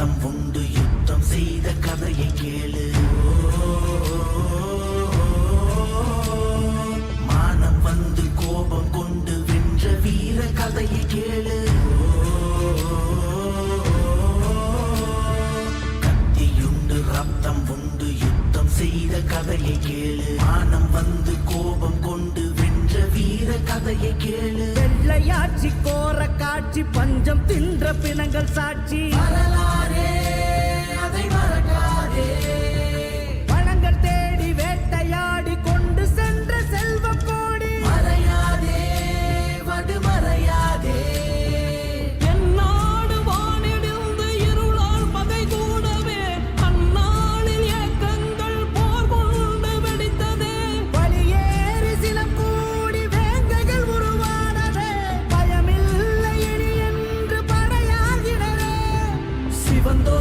ரத்தம் உண்டு. யுத்தம் செய்த கதையை கேளு. மானம் வந்து கோபம் கொண்டு வென்ற வீர கதையை கேளு. கத்தியுண்டு ரத்தம் உண்டு. யுத்தம் செய்த கதையை கேளு. மானம் வந்து கோபம் கொண்டு வென்ற வீர கதையை கேளு. வெள்ளையாட்சி கோர காட்சி பஞ்சம் தின்ற பிணங்கள் சாட்சி. cuando